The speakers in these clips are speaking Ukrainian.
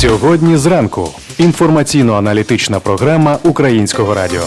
Сьогодні зранку інформаційно-аналітична програма Українського радіо.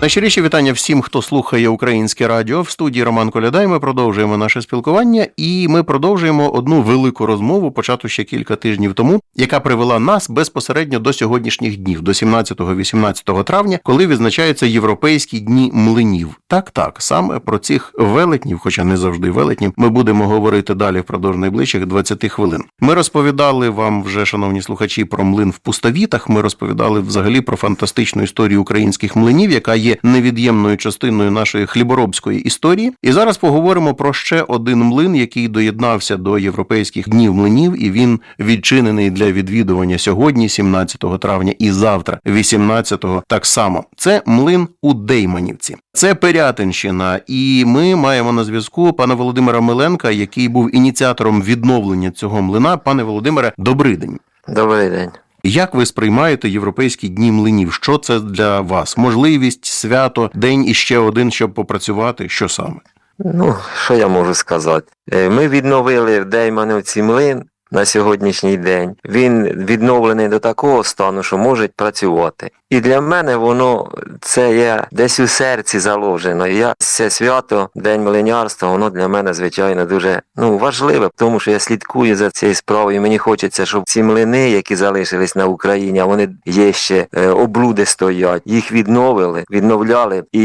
Найщиріші вітання всім, хто слухає українське радіо. В студії Роман Колядай. Ми продовжуємо наше спілкування, і ми продовжуємо одну велику розмову, почату ще кілька тижнів тому, яка привела нас безпосередньо до сьогоднішніх днів, до 17-18 травня, коли відзначаються європейські дні млинів. Так, так, саме про цих велетнів, хоча не завжди велетнів, ми будемо говорити далі впродовж найближчих 20 хвилин. Ми розповідали вам вже, шановні слухачі, про млин в пустовітах. Ми розповідали взагалі про фантастичну історію українських млинів, яка є невід'ємною частиною нашої хліборобської історії. І зараз поговоримо про ще один млин, який доєднався до європейських днів млинів, і він відчинений для відвідування сьогодні, 17 травня, і завтра, 18-го, так само. Це млин у Дейманівці. Це Пирятинщина, і ми маємо на зв'язку пана Володимира Миленка, який був ініціатором відновлення цього млина. Пане Володимире, добрий день. Добрий день. Як ви сприймаєте європейські дні млинів? Що це для вас? Можливість, свято, день і ще один, щоб попрацювати? Що саме? Ну, що я можу сказати? Е, Ми відновили в Деймановці млин на сьогоднішній день. Він відновлений до такого стану, що може працювати. І для мене воно це є десь у серці заложено. І Я це свято, День млинярства, воно для мене, звичайно, дуже ну, важливе, тому що я слідкую за цією справою. Мені хочеться, щоб ці млини, які залишились на Україні, а вони є ще е, облуди стоять, їх відновили, відновляли. І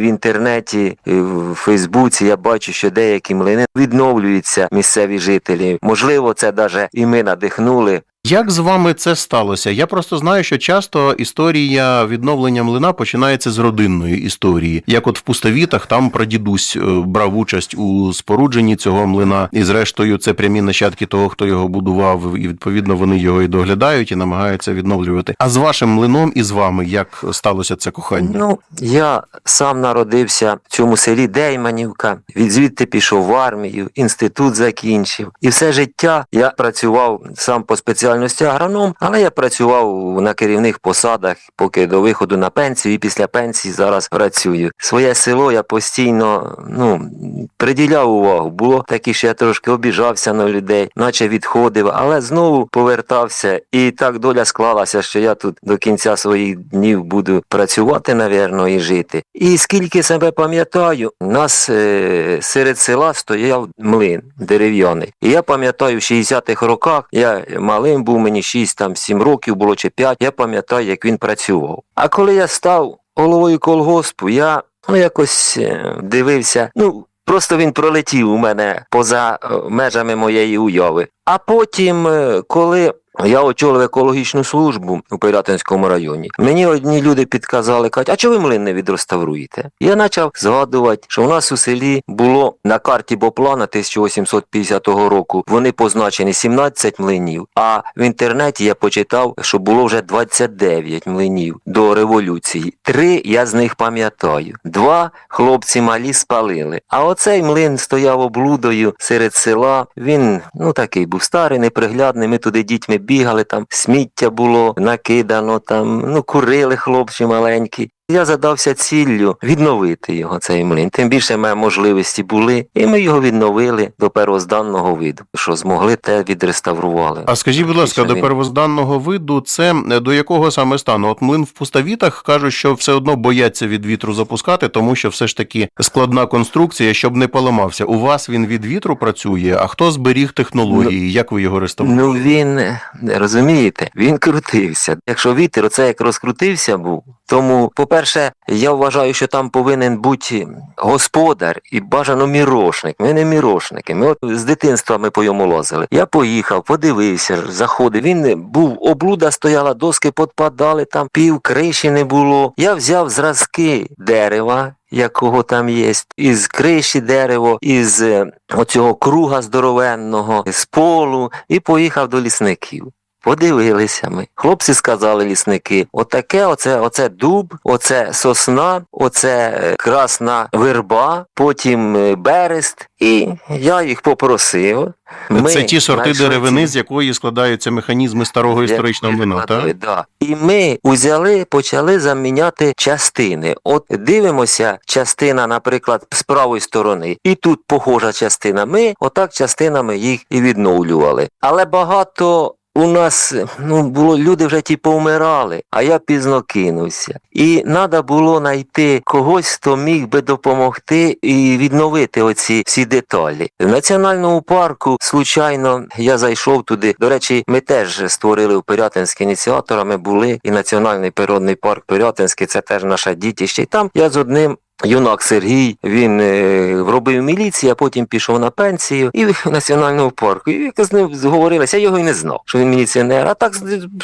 в інтернеті, і в Фейсбуці я бачу, що деякі млини відновлюються місцеві жителі. Можливо, це навіть і ми надихнули Як з вами це сталося? Я просто знаю, що часто історія відновлення млина починається з родинної історії. Як от в пустовітах там прадідусь е, брав участь у спорудженні цього млина, і зрештою це прямі нащадки того, хто його будував, і відповідно вони його і доглядають, і намагаються відновлювати. А з вашим млином і з вами як сталося це кохання? Ну, я сам народився в цьому селі Дейманівка, від звідти пішов в армію, інститут закінчив. І все життя я працював сам по спеціальності агроном, але я працював на керівних посадах, поки до виходу на пенсію, і після пенсії зараз працюю. Своє село я постійно ну, приділяв увагу. Було таке, що я трошки обіжався на людей, наче відходив, але знову повертався. І так доля склалася, що я тут до кінця своїх днів буду працювати, навірно, і жити. І скільки себе пам'ятаю, нас е, серед села стояв млин дерев'яний. І я пам'ятаю, в 60-х роках я малим був, мені 6-7 років було чи 5, я пам'ятаю, як він працював. А коли я став головою колгоспу, я ну, якось е, дивився, ну. Просто він пролетів у мене поза е, межами моєї уяви. А потім, е, коли я очолив екологічну службу у Пирятинському районі. Мені одні люди підказали, кажуть, а чого ви млин не відреставруєте? Я почав згадувати, що у нас у селі було на карті Боплана 1850 року. Вони позначені 17 млинів. А в інтернеті я почитав, що було вже 29 млинів до революції. Три я з них пам'ятаю. Два хлопці малі спалили. А оцей млин стояв облудою серед села. Він ну такий був старий, неприглядний. Ми туди дітьми бігали, там сміття було накидано, там ну курили хлопці маленькі. Я задався ціллю відновити його цей млин. Тим більше мене можливості були, і ми його відновили до первозданного виду, що змогли те відреставрували. А скажіть, будь ласка, Фактично до первозданного виду це е, до якого саме стану? От млин в пустовітах кажуть, що все одно бояться від вітру запускати, тому що все ж таки складна конструкція, щоб не поламався. У вас він від вітру працює, а хто зберіг технології? Як ви його реставруєте? Ну він е, розумієте, він крутився. Якщо вітер, оце як розкрутився був. Тому, по-перше, я вважаю, що там повинен бути господар і бажано мірошник. Ми не мірошники. Ми от з дитинства ми по йому лазили. Я поїхав, подивився, заходив. Він був облуда, стояла, доски подпадали, там пів криші не було. Я взяв зразки дерева. Якого там є, із криші дерево, із е, оцього круга здоровенного, з полу, і поїхав до лісників. Подивилися ми. Хлопці сказали лісники: отаке, оце, оце дуб, оце сосна, оце е, красна верба, потім е, берест. І я їх попросив. Ми Це ті сорти знайшли деревини, з якої складаються механізми старого історичного викладали, так? Да. І ми узяли, почали заміняти частини. От дивимося, частина, наприклад, з правої сторони, і тут похожа частина. Ми отак частинами їх і відновлювали. Але багато. У нас ну було люди вже ті повмирали, а я пізно кинувся. І треба було знайти когось, хто міг би допомогти і відновити оці всі деталі. В національному парку, случайно, я зайшов туди. До речі, ми теж створили в Пирятинськ ініціаторами були, і Національний природний парк Пирятинський, це теж наша дітище. І там я з одним. Юнак Сергій, він е, робив міліцію, а потім пішов на пенсію і в національному парку. І з ним зговорилися, я його й не знав, що він міліціонер. А так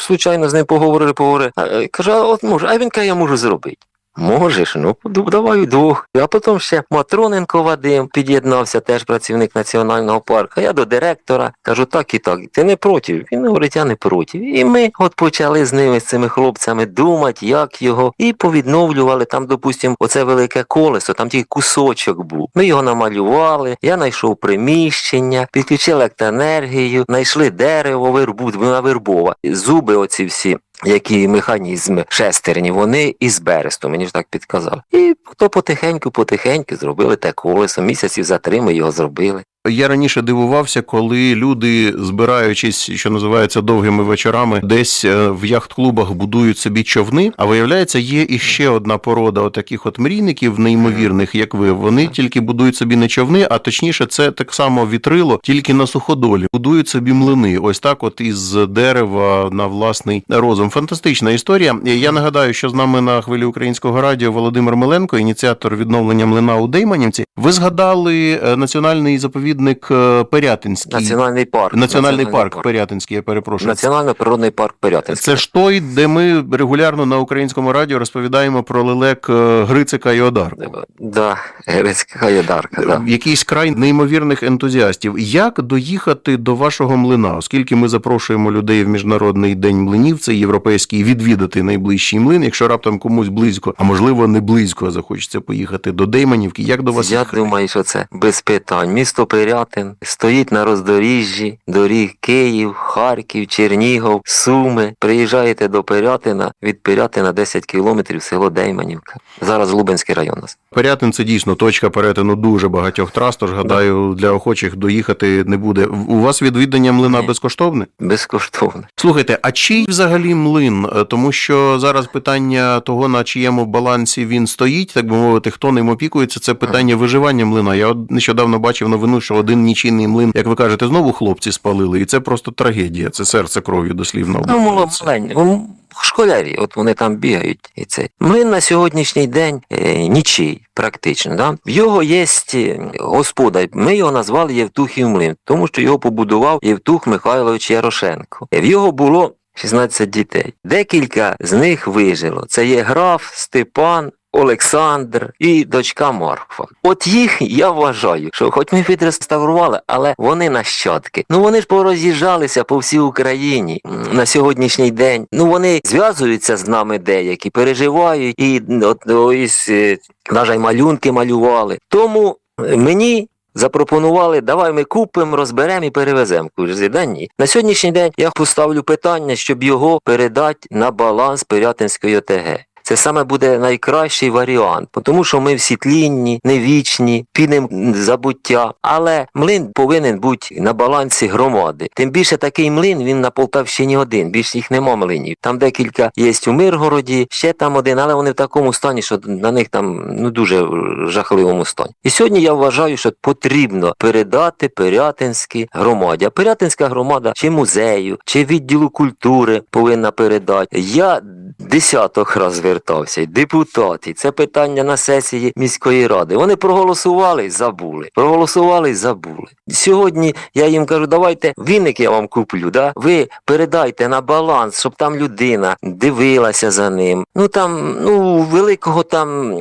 звичайно з ним поговорили, поговорили. Е, Каже, от може, а він каже, я можу зробити. Можеш, ну давай удвох. А потім ще Матроненко Вадим під'єднався, теж працівник національного парку. Я до директора кажу, так і так. Ти не проти? Він говорить, я не проти. І ми от почали з ними, з цими хлопцями, думати, як його, і повідновлювали там, допустимо, оце велике колесо, там тільки кусочок був. Ми його намалювали, я знайшов приміщення, підключив електроенергію, знайшли дерево, вербу, вона вербова, зуби оці всі які механізми шестерні, вони із бересту, мені ж так підказали. І то потихеньку, потихеньку зробили те колесо. Місяців за три ми його зробили. Я раніше дивувався, коли люди, збираючись, що називається довгими вечорами, десь е, в яхт-клубах будують собі човни. А виявляється, є іще одна порода отаких от мрійників, неймовірних, як ви. Вони тільки будують собі не човни, а точніше, це так само вітрило, тільки на суходолі. Будують собі млини. Ось так, от із дерева на власний розум. Фантастична історія. Я нагадаю, що з нами на хвилі українського радіо Володимир Миленко, ініціатор відновлення млина у Дейманівці. Ви згадали е, національний заповідник е, Пирятинський. Національний парк. Національний парк Пирятинський, я перепрошую. Національно-природний парк Пирятинський. Це ж той, де ми регулярно на українському радіо розповідаємо про лелек е, Грицика і Одарку. Да, Грецька Ядарка, да. Якийсь край неймовірних ентузіастів. Як доїхати до вашого млина? Оскільки ми запрошуємо людей в міжнародний день млинів, це європейський, відвідати найближчий млин. Якщо раптом комусь близько, а можливо не близько, захочеться поїхати до Дейманівки. Як до вас Я думаю, що це без питань. Місто Пирятин стоїть на роздоріжжі доріг Київ, Харків, Чернігов, Суми. Приїжджаєте до Пирятина, від Пирятина 10 кілометрів село Дейманівка. Зараз Лубенський район нас. Пирятин це дійсно точка перетину дуже багатьох трас, тож гадаю, для охочих доїхати не буде. У вас відвідання млина Ні. безкоштовне? Безкоштовно. Слухайте, а чий взагалі млин? Е, Тому що зараз питання того, на чиєму балансі він стоїть, так би мовити, хто ним опікується, це питання виживання млина. Я нещодавно бачив новину, що один нічийний млин, як ви кажете, знову хлопці спалили, і це просто трагедія. Це серце кров'ю дослівно. Ну, маленькі. ну, Школярі, от вони там бігають. І це. Млин на сьогоднішній день е, нічий, практично. Да? В його є господар. Ми його назвали Євтухів млин, тому що його побудував Євтух Михайлович Ярошенко. В його було 16 дітей. Декілька з них вижило. Це є граф, Степан, Олександр і дочка Марфа. От їх я вважаю, що хоч ми відреставрували, але вони нащадки. Ну вони ж пороз'їжджалися по всій Україні на сьогоднішній день. Ну вони зв'язуються з нами деякі, переживають і от ось е, навіть малюнки малювали. Тому е, мені. Запропонували, давай ми купимо, розберемо і перевеземо. Кажу, да ні. На сьогоднішній день я поставлю питання, щоб його передати на баланс Пирятинської ОТГ. Це саме буде найкращий варіант, тому що ми всі тлінні, не вічні, забуття. Але млин повинен бути на балансі громади. Тим більше такий млин він на Полтавщині один. Більше їх нема млинів. Там декілька є у Миргороді, ще там один, але вони в такому стані, що на них там ну дуже жахливому стані. І сьогодні я вважаю, що потрібно передати Пирятинській громаді. А Пирятинська громада чи музею, чи відділу культури повинна передати. Я десяток раз звертався, і депутати. Це питання на сесії міської ради. Вони проголосували і забули. Проголосували і забули. Сьогодні я їм кажу, давайте віник я вам куплю. Да? Ви передайте на баланс, щоб там людина дивилася за ним. Ну там, ну, великого там,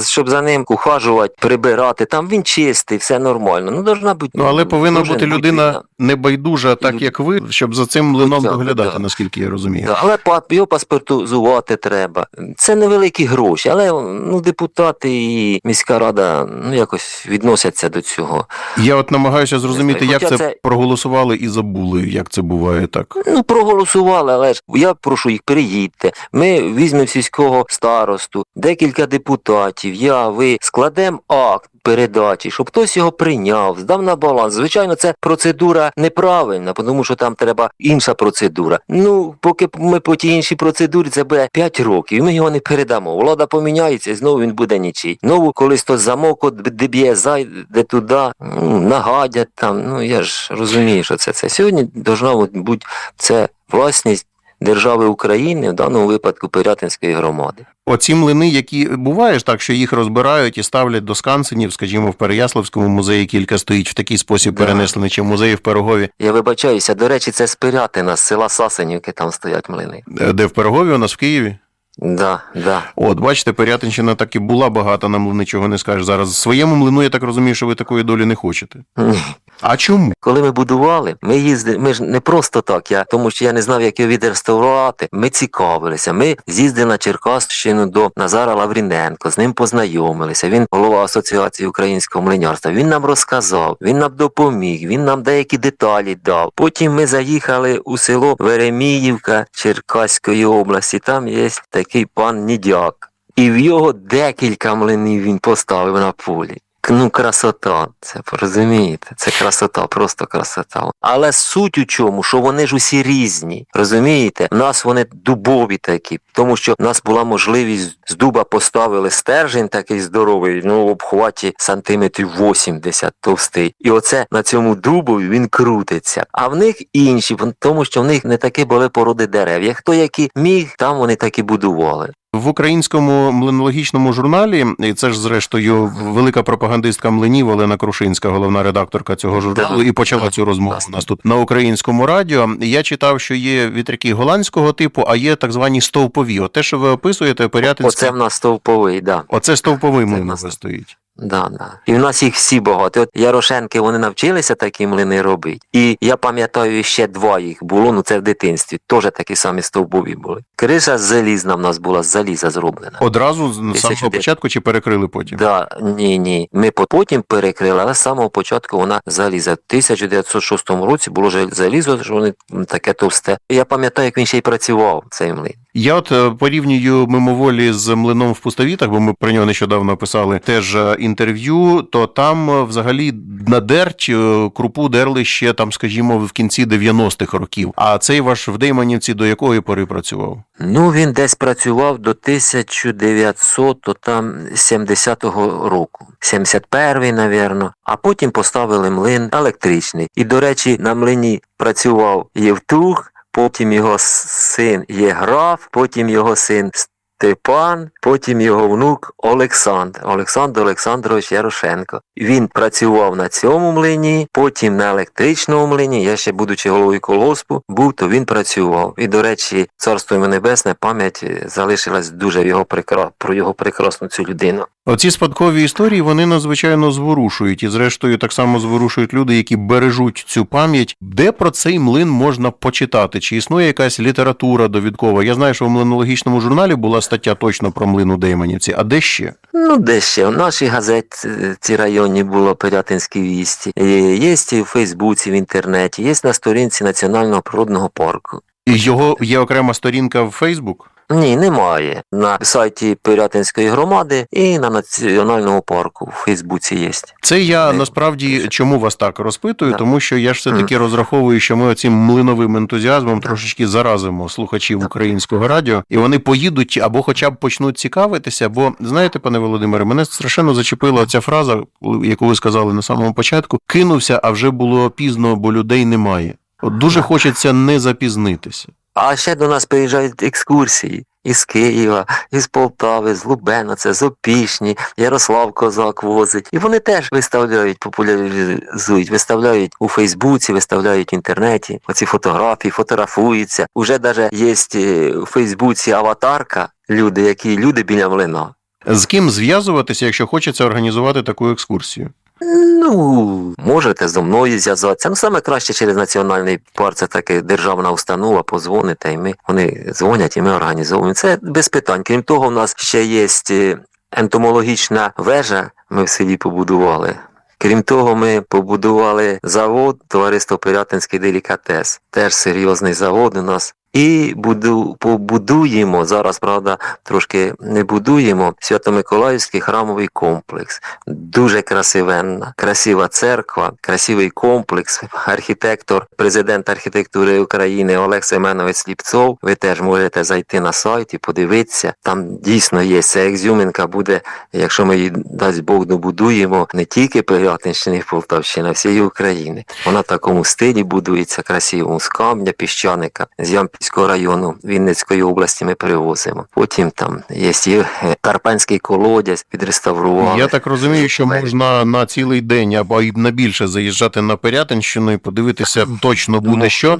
щоб за ним ухажувати, прибирати. Там він чистий, все нормально. Ну, должна бути. Ну але повинна бути людина не байдужа, так як ви, щоб за цим млином доглядати, да. наскільки я розумію. Але його паспортизувати треба. Це невеликі гроші, але ну, депутати і міська рада ну, якось відносяться до цього. Я от намагаюся зрозуміти, як це, це- проголосували і забули, як це буває так. Ну, проголосували, але ж я прошу їх, переїдьте. Ми візьмемо сільського старосту, декілька депутатів, я, ви складемо акт передачі, щоб хтось його прийняв, здав на баланс. Звичайно, це процедура неправильна, тому що там треба інша процедура. Ну, поки ми по тій іншій процедурі, це буде 5 років, і ми його не передамо. Влада поміняється, і знову він буде нічий. Знову колись то замок деб'є, зайде туди, ну, нагадять там. Ну я ж розумію, що це це. Сьогодні должна бути це власність держави України, в даному випадку Пирятинської громади. Оці млини, які буває ж так, що їх розбирають і ставлять до скансенів, скажімо, в Переяславському музеї кілька стоїть в такий спосіб Да. перенесений, чи в музеї в Пирогові, Я вибачаюся, до речі, це спирятина Пирятина, з села Сасенівки, там стоять млини. Е, де в Пирогові, у нас в Києві. Да, да. От, бачите, Пирятинщина так і була багата, нам нічого не скажеш зараз. Своєму млину, я так розумію, що ви такої долі не хочете. Ні. А чому? Коли ми будували, ми їздили, ми ж не просто так, я, тому що я не знав, як його відреставрувати. Ми цікавилися. Ми з'їздили на Черкащину до Назара Лавріненко, з ним познайомилися. Він голова Асоціації українського млинярства. Він нам розказав, він нам допоміг, він нам деякі деталі дав. Потім ми заїхали у село Вереміївка Черкаської області. Там є такий пан Нідяк. І в його декілька млинів він поставив на полі. Ну, красота, це розумієте, це красота, просто красота. Але суть у чому, що вони ж усі різні. Розумієте? У нас вони дубові такі, тому що в нас була можливість з дуба поставили стержень такий здоровий, ну в обхваті сантиметрів 80 товстий. І оце на цьому дубові він крутиться. А в них інші, тому що в них не такі були породи дерев. Як хто які міг, там вони так і будували. В українському млинологічному журналі, і це ж зрештою велика пропагандистка млинів Олена Крушинська, головна редакторка цього журналу, і почала цю розмову у нас тут на українському радіо. Я читав, що є вітряки голландського типу, а є так звані стовпові. О, те, що ви описуєте, Пирятинське, Оце в нас стовповий, да. оце стовповий млин стоїть. Да, да. І в нас їх всі багато. От Ярошенки вони навчилися такі млини робити. І я пам'ятаю, ще два їх було, ну це в дитинстві. Теж такі самі стовбові були. Криша залізна в нас була, з заліза зроблена. Одразу з самого початку чи перекрили потім? Да, ні, ні. Ми потім перекрили, але з самого початку вона заліза. В 1906 році було залізо, що вони таке товсте. Я пам'ятаю, як він ще й працював, цей млин. Я от е, порівнюю мимоволі з млином в пустовітах, бо ми про нього нещодавно писали теж е, інтерв'ю. То там е, взагалі на дерть е, крупу дерли ще там, скажімо, в кінці 90-х років. А цей ваш в Дейманівці до якої пори працював? Ну, він десь працював до 1900, то там 70-го року. 71-й, навірно. А потім поставили млин електричний. І, до речі, на млині працював Євтух, потім його син Єграф, потім його син Степан, потім його внук Олександр, Олександр Олександрович Ярошенко. Він працював на цьому млині, потім на електричному млині. Я ще, будучи головою колгоспу, був, то він працював. І, до речі, царство йому небесне, пам'ять е, залишилась дуже в його прекра... про його прекрасну цю людину. Оці спадкові історії вони надзвичайно зворушують, і зрештою так само зворушують люди, які бережуть цю пам'ять. Де про цей млин можна почитати? Чи існує якась література довідкова? Я знаю, що в млинологічному журналі була стаття точно про млин у Дейманівці. А де ще? Ну, де ще? В нашій газеті е, ці районні було Пирятинські вісті. Е, Є і в Фейсбуці, в інтернеті, є на сторінці Національного природного парку. І його є окрема сторінка в Фейсбук? Ні, немає. На сайті Пирятинської громади і на Національному парку в Фейсбуці є. Це я Не, насправді чому вас так розпитую, Да. тому що я ж все таки розраховую, що ми оцим млиновим ентузіазмом трошечки заразимо слухачів українського радіо, і вони поїдуть або хоча б почнуть цікавитися. Бо знаєте, пане Володимире, мене страшенно зачепила ця фраза, яку ви сказали на самому початку: кинувся, а вже було пізно, бо людей немає. От дуже хочеться не запізнитися. А ще до нас приїжджають екскурсії із Києва, із Полтави, з Лубена, це з Опішні, Ярослав Козак возить. І вони теж виставляють, популяризують, виставляють у Фейсбуці, виставляють в інтернеті оці фотографії, фотографуються. Уже навіть є е, у Фейсбуці аватарка, люди, які люди біля млина. З ким зв'язуватися, якщо хочеться організувати таку екскурсію? Ну, можете зі мною зв'язатися. Ну, саме краще через національний парк, це таки державна установа, позвоните, і ми вони дзвонять, і ми організовуємо. Це без питань. Крім того, у нас ще є е, ентомологічна вежа, ми в селі побудували. Крім того, ми побудували завод Товариство Пирятинський делікатес. Теж серйозний завод у нас. І буду, побудуємо зараз, правда, трошки не будуємо Свято-Миколаївський храмовий комплекс. Дуже красивенна, красива церква, красивий комплекс. Архітектор, президент архітектури України Олег Семенович Сліпцов. Ви теж можете зайти на сайт і подивитися. Там дійсно є ця екзюмінка буде, якщо ми її дасть Бог добудуємо не тільки Пирятинщини і Полтавщини, а всієї України. Вона в такому стилі будується красивому з камня, піщаника, з Ямпільського району Вінницької області ми перевозимо. Потім там є е, Карпенський колодязь, відреставрували. Я так розумію, що можна на цілий день або і на більше заїжджати на Пирятинщину і подивитися точно буде що.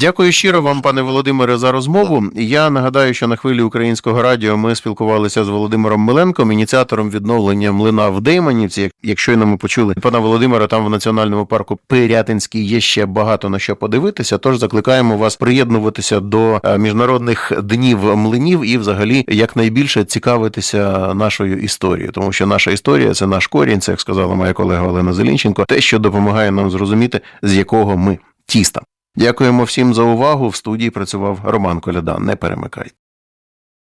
Дякую щиро вам, пане Володимире, за розмову. Я нагадаю, що на хвилі українського радіо ми спілкувалися з Володимиром Миленком, ініціатором відновлення млина в Дейманівці. Якщо ми почули пана Володимира, там в національному парку Пирятинський є ще багато на що подивитися. Тож закликаємо вас приєднуватися до е, міжнародних днів млинів і, взагалі, якнайбільше цікавитися нашою історією, тому що наша історія це наш корінь, це як сказала моя колега Олена Зелінченко, те, що допомагає нам зрозуміти, з якого ми тіста. Дякуємо всім за увагу. В студії працював Роман Коляда. Не перемикайте.